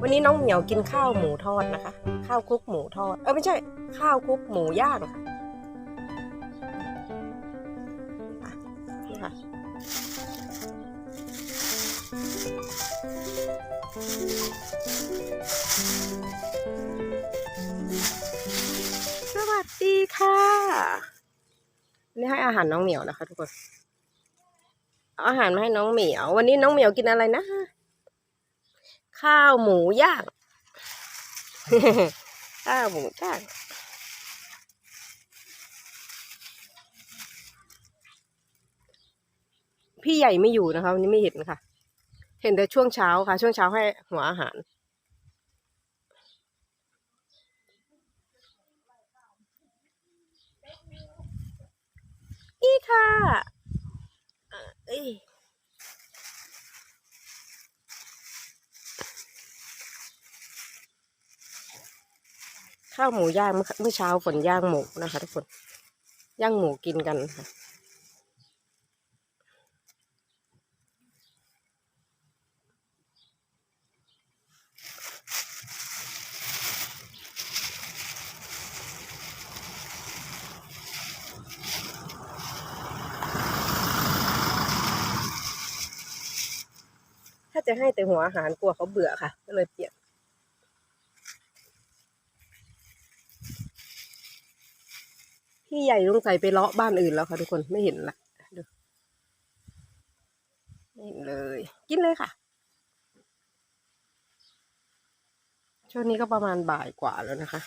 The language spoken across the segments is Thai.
วันนี้น้องเหมียวกินข้าวหมูทอดนะคะ ข้าวคลุกหมูทอด เออไม่ใช่ ข้าวคลุกหมูย่างค่ะนี่ค่ะสวัสดีค่ะ นี่ให้อาหารน้องเหมียวนะคะทุกคน อาหารมาให้น้องเหมียว วันนี้น้องเหมียวกินอะไรนะ ข้าวหมูย่าง ข้าวหมูย่างพี่ใหญ่ไม่อยู่นะคะวันนี้ไม่เห็นค่ะ เห็นแต่ช่วงเช้าค่ะ ช่วงเช้าให้หัวอาหาร อีค่ะ เอ้ยข้าวหมูย่างเมื่อเช้าฝนย่างหมูนะคะทุกคน ย่างหมูกินกันค่ะ จะให้แต่หัวอาหารกลัวเขาเบื่อค่ะ ก็เลยเปลี่ยนพี่ใหญ่ลงใส่ไปเลาะบ้านอื่นแล้วค่ะทุกคนไม่เห็นละดูไม่เห็นเลย กินเลยค่ะ ช่วงนี้ก็ประมาณบ่ายกว่าแล้วนะคะ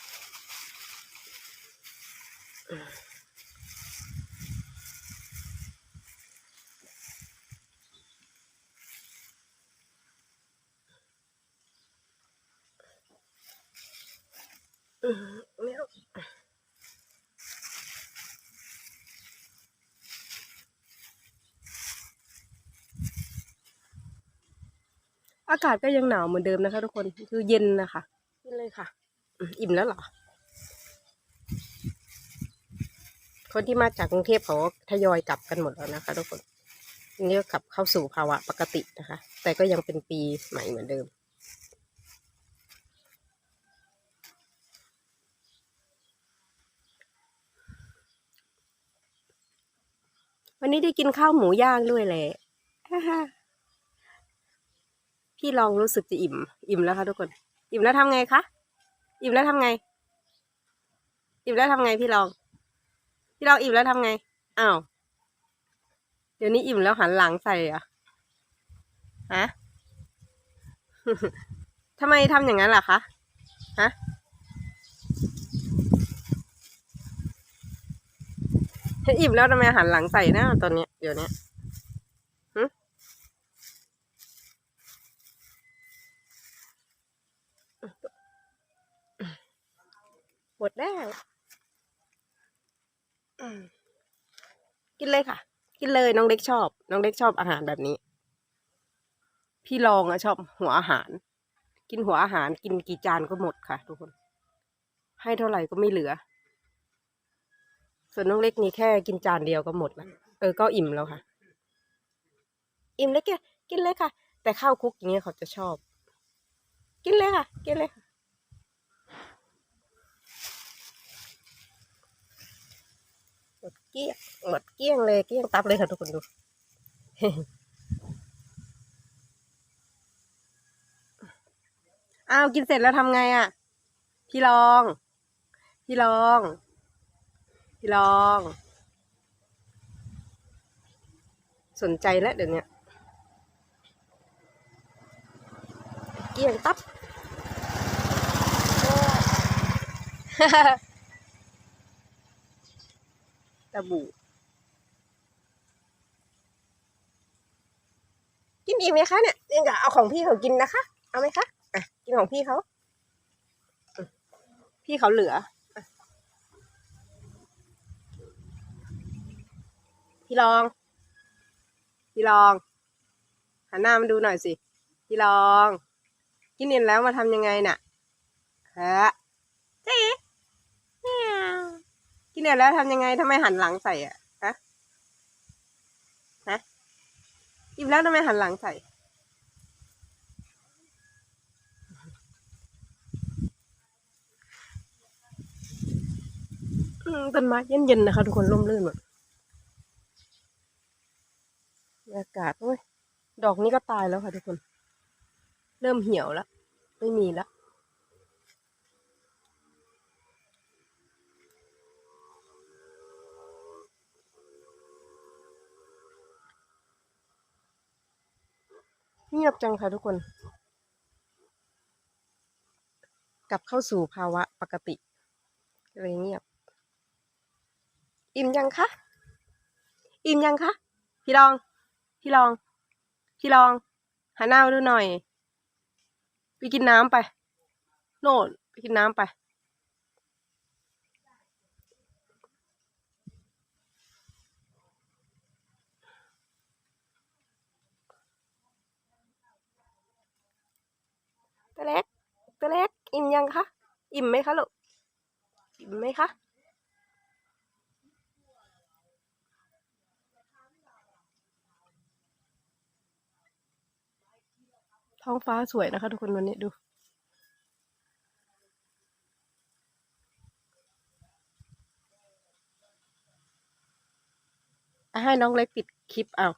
อืมไม่เอากาศก็ยังหนาวเหมือนเดิมนะคะ ทุกคนคือเย็นนะคะกินเลยค่ะ อิ่มแล้วเหรอ คนที่มาจากกรุงเทพเขาทยอยกลับกันหมดแล้วนะคะ ทุกคนนี้ก็กลับเข้าสู่ภาวะปกตินะคะ แต่ก็ยังเป็นปีใหม่เหมือนเดิม วันนี้ได้กินข้าวหมูย่างด้วยแหละพี่ลองรู้สึกจะอิ่ม อิ่มแล้วค่ะทุกคน อิ่มแล้วทำไงคะ อิ่มแล้วทำไง อิ่มแล้วทำไงพี่ลอง พี่ลองอิ่มแล้วทำไง อ้าว เดี๋ยวนี้อิ่มแล้วหันหลังใส่อะฮะทำไมทำอย่างนั้นล่ะคะ ฮะ อิ่มแล้วทำไมหันหลังใส่นะตอนนี้เดี๋ยวนี้ยหึหมดแล้วกินเลยค่ะ กินเลยน้องเล็กชอบ น้องเล็กชอบอาหารแบบนี้ พี่ลองอะชอบหัวอาหาร กินหัวอาหารกินกี่จานก็หมดค่ะ ทุกคน ให้เท่าไหร่ก็ไม่เหลือ ส่วนน้องเล็กนี่แค่กินจานเดียวก็หมดละเออก็อิ่มแล้วค่ะ อิ่มเล็กอะกินเลยค่ะ แต่ข้าวคลุกอย่างเงี้ยเขาจะชอบ กินเลยค่ะ กินเลยค่ะหมดเกลี้ยงหมดเกลี้ยงเลยเกลี้ยงตับเลยค่ะทุกคนดูอ้าวกินเสร็จแล้วทำไงอะ พี่ลอง พี่ลอง พี่ลอง สนใจแล้วเดี๋ยวนี้เกลี้ยงตับตะบูกินอีกไหมคะเนี่ยยังจะเอาของพี่เขากินนะคะ เอาไหมคะ อะ กินของพี่เขา พี่เขาเหลือ พี่รอง พี่รองหันหน้ามาดูหน่อยสิ พี่รองกินเยนแล้วมาทำยังไงน่ะฮะจีกินเยนแล้วทำยังไงทำไมหันหลังใส่อะฮะฮะอิ่แล้วทำไมหันหลังใส่ ต้นไม้เย็นๆนะคะ ทุกคนร่มรื่นหมด อากาศโอ้ยดอกนี้ก็ตายแล้วค่ะทุกคน เริ่มเหี่ยวแล้ว ไม่มีแล้วเงียบจังค่ะทุกคน กลับเข้าสู่ภาวะปกติเลยเงียบ อิ่มยังคะ อิ่มยังคะ พี่ลอง พี่ลอง พี่ลอง หันหน้ามาดูหน่อย ไปกินน้ำไป โน่นไปกินน้ำไป ตัวเล็ก ตัวเล็ก อิ่มยังคะ อิ่มไหมคะลูก อิ่มไหมคะ ท้องฟ้าสวยนะคะ ทุกคนวันนี้ดู ให้น้องเล็กปิดคลิปเอา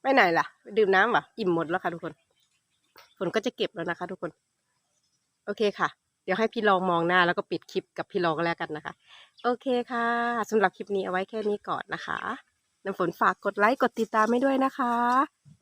ไปไหนล่ะ ดื่มน้ำเหรออิ่มหมดแล้วค่ะทุกคนฝนก็จะเก็บแล้วนะคะ ทุกคน โอเคค่ะ เดี๋ยวให้พี่ลองมองหน้าแล้วก็ปิดคลิปกับพี่ลองก็แล้วกันนะคะ โอเคค่ะสำหรับคลิปนี้เอาไว้แค่นี้ก่อนนะคะน้ำฝนฝากกดไลค์กดติดตามให้ด้วยนะคะ